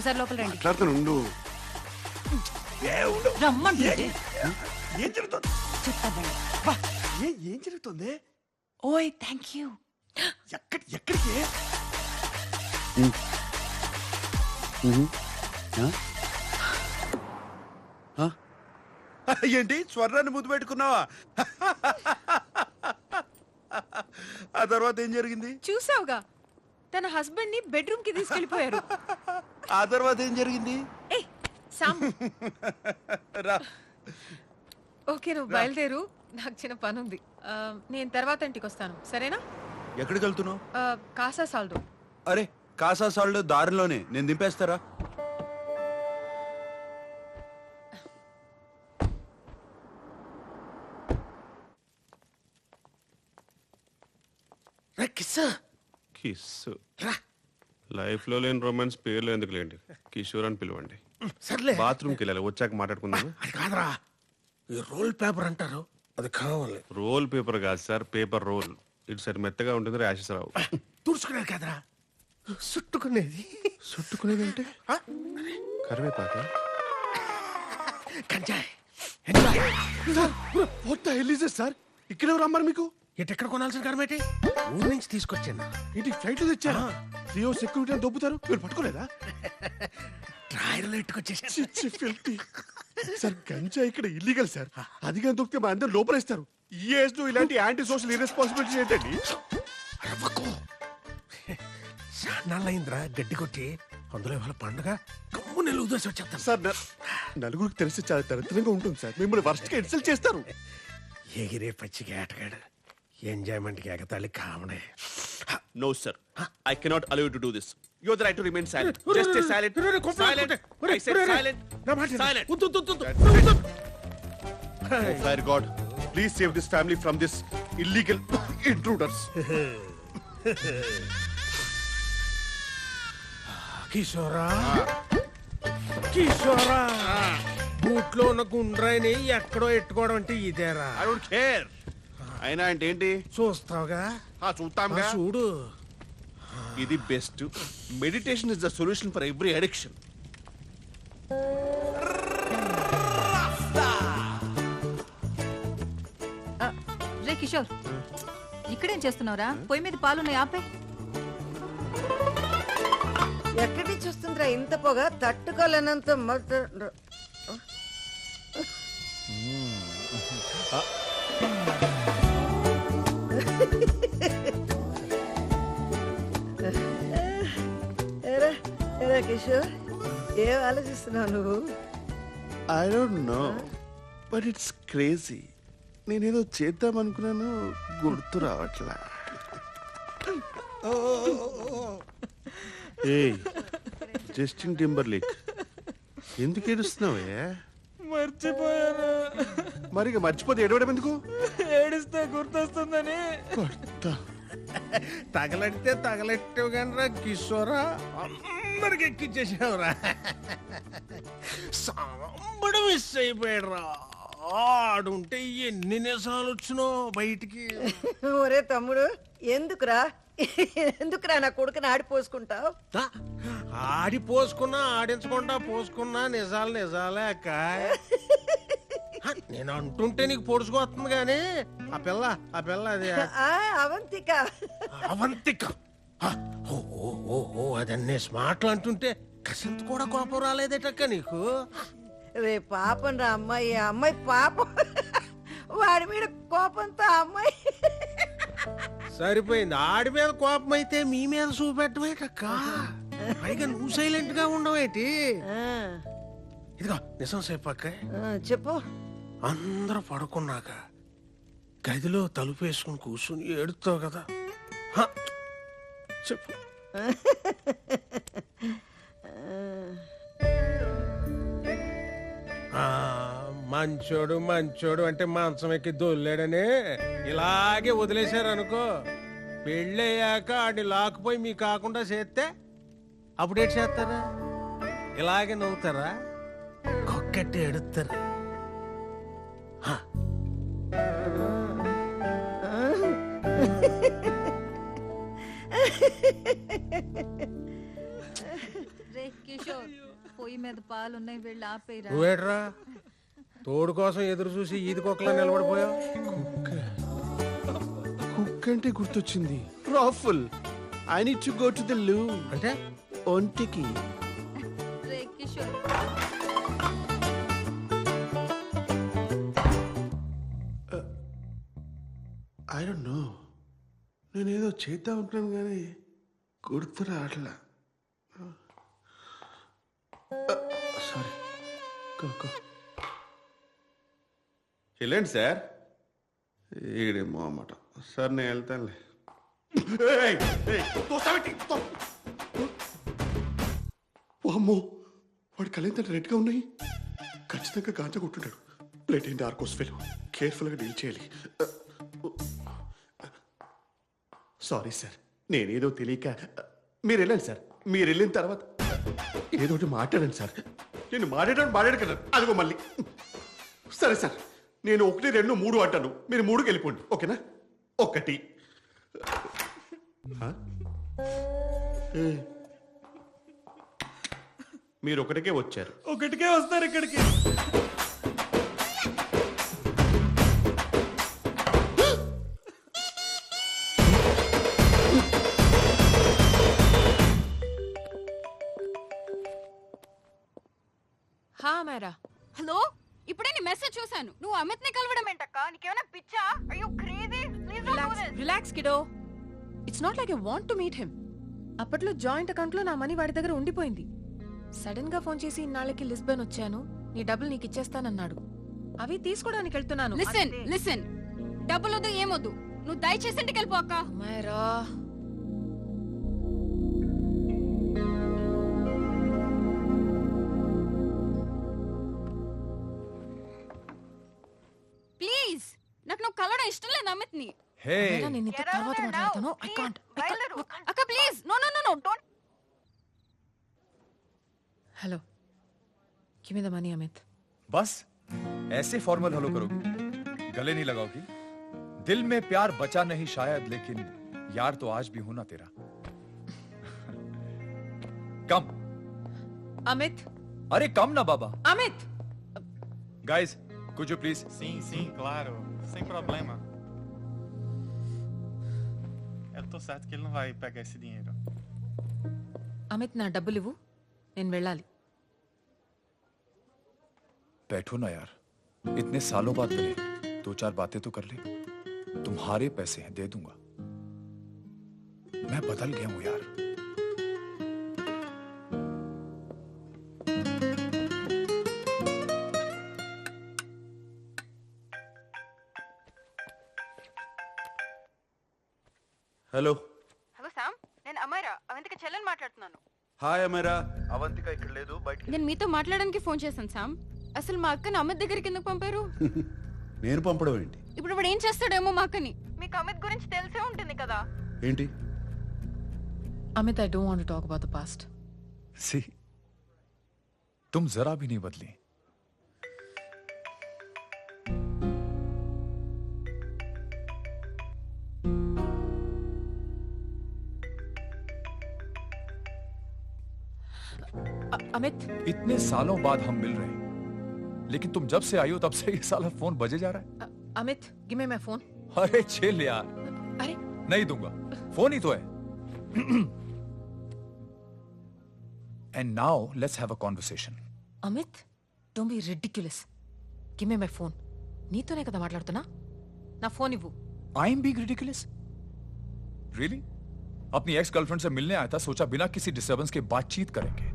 ఒకసారి లోపల రండి. మాట్లాడుతాను ఉండు. రమ్మంటే. ఏం జరుగుతుంది? చెప్తానండి బా, ఏ- ఏం జరుగుతుంది? ఓయ్ థ్యాంక్ యూ ఎక్కడి ఎక్కడికి? ఏంటి? స్వర్ణాన్ని ముద్దు పెట్టుకున్నావా? ఆ తర్వాత ఏం జరిగింది? చూసావుగా. తన హస్బెండ్ని బెడ్రూమ్కి తీసుకెళ్ళిపోయారు ఆ తర్వాత ఏం జరిగింది? ఏ సామ్. రా. ఓకే నువ్వు బయలుదేరు. నాకు చిన్న పని ఉంది ఆ, నేను తర్వాత ఇంటికి వస్తాను. సరేనా? ఎక్కడికి వెళ్తున్నావు? ఆ, కాసా సాల్దో. అరే కాసా సాల్డ్ దారిలోనే. నేను దింపేస్తారా? రా కిస్ కిస్ రా. లైఫ్లో లేని రొమాన్స్ పేర్లు ఎందుకు లేండి కిషోర్ అని పిలవండి. సర్లే. బాత్రూమ్కి వెళ్ళాలి వచ్చాక మాట్లాడుకుందాం అది కాదురా. ఈ రోల్ పేపర్ అంటారు అది కావాలి. రోల్ పేపర్ కాదు సార్ పేపర్ రోల్. ఇటు సరి మెత్తగా ఉంటుంది ర్యాషెస్ రావు. తుడుచుకునేది కాదురా. చుట్టుకునేది. చుట్టుకునేది అంటే? కరివేపాక? కంజాయ్ ఇస్ సార్ ఇక్కడ రమ్మరు మీకు? ఎటెక్కడ కొనాల్సిన కరమేటి ఊరు నుంచి తీసుకొచ్చాను? ఏంటి ఫ్లైట్ తెచ్చారా రియో సెక్యూరిటీ అని దొబ్బుతారు? మీరు పట్టుకోలేదా? డ్రాయర్లో ఎట్టుకొచ్చేసాను చిచ్చి ఫిల్తీ సార్ గంజా ఇక్కడ ఇల్లీగల్ సార్. అది కానీ దొరికితే మా అందరు లోపలేస్తారు. ఈ ఏజ్లో ఇలాంటి యాంటీ సోషల్ ఇరెస్పాన్సిబిలిటీ ఏంటండి నాళ్ళయిందిరా గడ్డి కొట్టి అందులో ఇవాళ పండుగ. కమ్ము ఉదర్సి వచ్చేస్తాను. సార్ నలుగురికి తెలిసి చాలా దరిద్రంగా ఉంటుంది సార్. మిమ్మల్ని వర్స్ట్గా ఇన్సల్ట్ చేస్తారు. ఎగిరే పచ్చికి ఆటగాడు. ఎంజాయ్మెంట్కి ఎగతాళి కామనే No, sir. I cannot allow you to do this. You have the right to remain silent. Just stay silent. Silent. I said silent. Silent. Fire god please save this family from this illegal intruders కిషోరా కిషోరా బూట్లో ఉన్న గుండ్రాయిని ఎక్కడో ఎట్టుకోవడం అంటే ఇదేరా I don't care అయినా అంటే ఏంటి? చూస్తావుగా? ఆ చూస్తాంగా. చూడు. ఇది best. Meditation is the solution for every addiction రే కిషోర్. ఇక్కడేం చేస్తున్నావురా? పొయ్యి మీద పాలున్నాయి ఆపే. ఎక్కడి నుంచి వస్తుందిరా ఇంత పొగ? తట్టుకోలేనంత మొత్తం కిషోర్ ఏం ఆలోచిస్తున్నావు నువ్వు? I don't know but it's crazy నేనేదో చేద్దాం అనుకున్నాను గుర్తు రావట్లా. ఏయ్ జస్టిన్ టింబర్లేక్ ఎందుకు ఏడుస్తున్నావే? మర్చిపోయాను. మరి ఇక మర్చిపోతే ఏడవడం ఎందుకు? ఏడిస్తే గుర్తొస్తుందని. కొడతా. తగలెడితే తగలెట్టావు కానీ రా కిషోరా. అందరికి ఎక్కిచ్చేసావురా. సాంబడు మిస్ అయిపోయాడు రా ఆడుంటే ఎన్ని నిజాలు వచ్చినో బయటికి. ఒరే తమ్ముడు ఎందుకురా? ఎందుకురా నా కొడుకుని ఆడిపోసుకుంటావు ఆ, ఆడి పోసుకున్నా ఆడించకుండా పోసుకున్నా నిజాలు నిజాలే అక్క. నేను అంటుంటే నీకు పొడుచుకొస్తుంది కానీ ఆ పిల్ల ఆ పిల్ల అది. అవంతిక. అవంతిక. అదన్నీ స్మార్ట్లు అంటుంటే కసింత కూడా కోపం రాలేదేటక్క నీకు? రే పాపం రా అమ్మాయి ఆ అమ్మాయి పాపం. వాడి మీద కోపంతో ఆ అమ్మాయి. సరిపోయింది. ఆడి మీద కోపం అయితే మీ మీద చూపెట్టమేటక్క? పైగా నువ్వు సైలెంట్గా ఉండవేటి ఆ, ఇదిగో నిజం సేపక్క ఆ, చెప్పు. అందరూ పడుకున్నాక గదిలో తలుపు వేసుకుని కూర్చుని ఏడుతావు కదా. హ, చెప్పు. మంచోడు మంచోడు అంటే మాంసం ఎక్కి దొల్లాడని ఇలాగే వదిలేశారు అనుకో పెళ్ళయ్యాక ఆడిని లాక్కుపోయి మీ కాకుండా చేస్తే అప్డేట్ చేస్తారా? ఇలాగే నవ్వుతారా? కొక్కటి ఎడుతారు? రే కిషోర్ పొయ్యి మీద పాలు ఉన్నాయి వెళ్ళి ఆపేరా నువ్వేట్రా? తోడు కోసం ఎదురు చూసి ఈది కుక్కలా నిలబడిపోయావు? కుక్ అంటే గుర్తొచ్చింది. Raffle I need to go to the loo అంటే? ఒంటికి. నేనేదో చేద్దాం అనుకున్నాను కానీ గుర్తు రావట్లా సారీ. వెళ్ళండి సార్? ఈడేమో అన్నమాట సార్ నేను వెళ్తానులే. అమ్మో వాడి కళ్ళెంత రెడ్గా ఉన్నాయి? ఖచ్చితంగా గాంజా కొట్టుంటాడు. ప్లేట్ ఏంటి? ఆర్కోస్ ఫెలో. కేర్ఫుల్గా డీల్ చేయాలి. సారీ సార్ నేనేదో తెలియక మీరు వెళ్ళండి సార్ మీరు వెళ్ళిన తర్వాత ఏదో ఒకటి మాట్లాడండి సార్ నేను మాట్లాడాను మాట్లాడగలను అదిగో మళ్ళీ. సరే సార్ నేను ఒకటి రెండు మూడు అంటాను. మీరు మూడుకి వెళ్ళిపోండి. ఓకేనా? ఒకటి. మీరు ఒకటికే వచ్చారు. ఒకటికే వస్తారు ఇక్కడికి. మేరా హలో? ఇప్పుడే నీ మెసేజ్ చూశాను. నువ్వు అమిత్ని కలవడం ఏంటక్క? నీకేమైనా పిచ్చా? అయ్యో crazy please relax relax kiddo it's not like I want to meet him అప్పట్లో జాయింట్ అకౌంట్లో నా మనీ వాడి దగ్గర ఉండిపోయింది. సడన్గా ఫోన్ చేసి ఇన్నాళ్ళకి లిస్బన్ వచ్చాను. నీ డబ్బులు నీకు ఇచ్చేస్తానన్నాడు. అవి తీసుకోవడానికి వెళ్తున్నాను. లిసన్ లిసన్ డబ్బులు వద్దు ఏమొద్దు. నువ్వు దయచేసి ఇంటికి వెళ్ళిపో అక్క. me. Hey. Get out of there now. No, please. I can't. I can't. Akka, please. No, no, no, no. Don't. Hello. Give me the money, Amit. बस ऐसे फॉर्मल हेलो करोगी गले नहीं लगाओगी दिल में प्यार बचा नहीं शायद लेकिन यार तो आज भी होना तेरा कम अमित अरे कम ना बाबा अमित गाइस कुछ please sim sim claro sem problema Eu tô certo que ele não vai pegar esse dinheiro. Amit నా డబ్బులు ఇవ్వు నేను వెళ్ళాలి बैठो ना यार इतने सालों बाद मिले दो चार बातें तो कर ले तुम्हारे पैसे हैं दे दूंगा मैं बदल गया हूं यार హలో హలో సామ్ నేను అమైరా అవంతిక చెల్లెని మాట్లాడుతున్నాను హాయ్ అమరా అవంతిక ఇక్కడ లేదు బయట నేను మీతో మాట్లాడడానికి ఫోన్ చేశాను సామ్ అసలు మా అక్కని అమిత్ దగ్గరికి ఎందుకు పంపారు నేను పంపడం ఏంటి ఇప్పుడు వాడు ఏం చేస్తాడేమో మా అక్కని మీకు అమిత్ గురించి తెలిసే ఉంటుంది కదా ఏంటి Amit I don't want talk about the past सी तुम जरा भी नहीं बदली అమిత్ इतने सालों बाद हम मिल रहे हैं लेकिन तुम जब से आई हो तब से ये साला फोन बजे जा रहा Amit give me my phone है अरे चिल यार అరే नहीं दूंगा फोन ही तो है and now let's have a conversation Amit don't be ridiculous give me my phone నీతోనే కదా మాట్లాడుతున్నా నా ఫోన్ ఇవ్వు I am being ridiculous really अपनी एक्स गर्लफ्रेंड से मिलने आया था सोचा बिना किसी डिस्टरबेंस के बातचीत करेंगे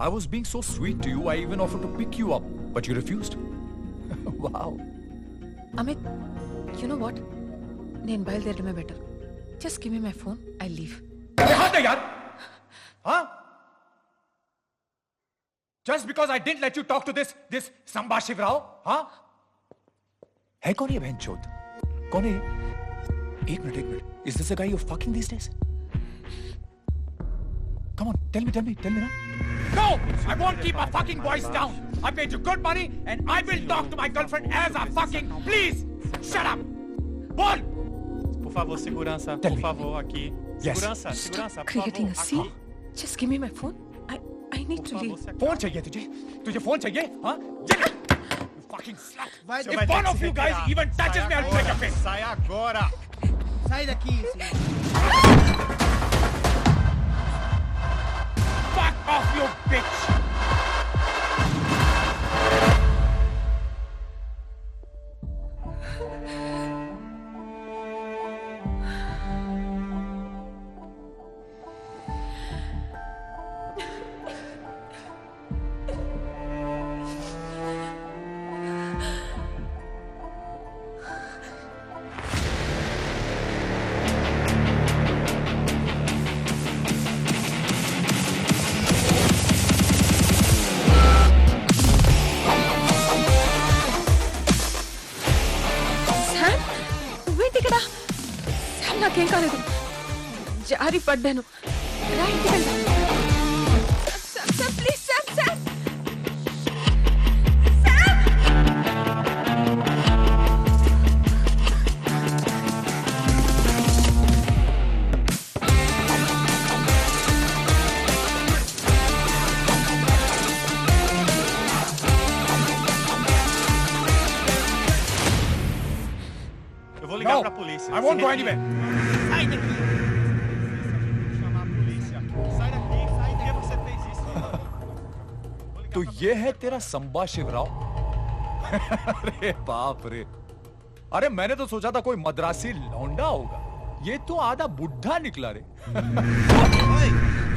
I was being so sweet to you I even offer to pick you up but you refused wow Amit you know what నేను బయలుదేరడమే better just give me my phone I leave हाँ यार हाँ just because I didn't let you talk to this this Samba Shivarao हाँ है कौन ये बहन चोद कौन है ये? एक मिनट एक minute is this a guy you fucking these days come on Tell me, tell me, tell me now. No! I won't keep a fucking voice down! I paid you good money and I will talk to my girlfriend as a fucking please! Shut up! Bol! Por favor, segurança, tell por favor, me. aqui. Yes. Segurança, Stop segurança, creating por favor, a scene. Just give me my phone. I I need por to leave. Phone चाहिए तुझे? तुझे phone चाहिए? हाँ? You fucking slut! Vai If one of you guys even touches me, I'll break your face. Sai agora! Sai daqui. Off, you bitch! పడ్డాను రా ఇంటికి వెళ్దాం Sam, Sam, please Sam Sam Eu vou ligar No, pra polícia. I Se won't go retire. anywhere. तो ये है तेरा संबा शिवराव? अरे बाप रे। अरे मैंने तो सोचा था कोई मद्रासी लौंडा होगा। ये तो आधा बुढ़ा निकला रे।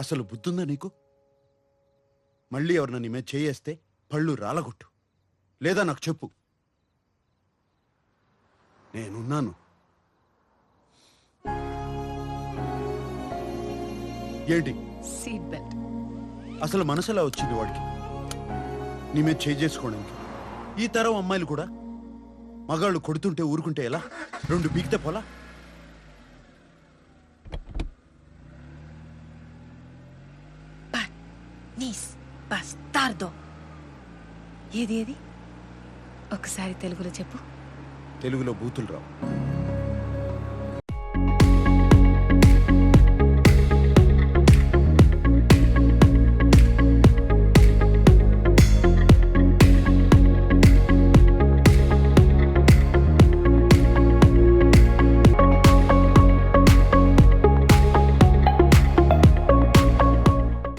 అసలు బుద్ధుందా నీకు? మళ్ళీ ఎవరన్నా నీ మీద చేయేస్తే పళ్ళు రాలగొట్టు. లేదా నాకు చెప్పు. నేనున్నాను. ఏంటి? Seat belt. అసలు మనసులా వచ్చింది వాడికి? నీ మీద చేయి చేసుకోవడానికి. ఈ తరం అమ్మాయిలు కూడా మగాళ్ళు కొడుతుంటే ఊరుకుంటే ఎలా? రెండు పీకితే పోలా? నీస్ బస్తార్దో ఏది ఏది? ఒకసారి తెలుగులో చెప్పు. తెలుగులో బూతులు రావు.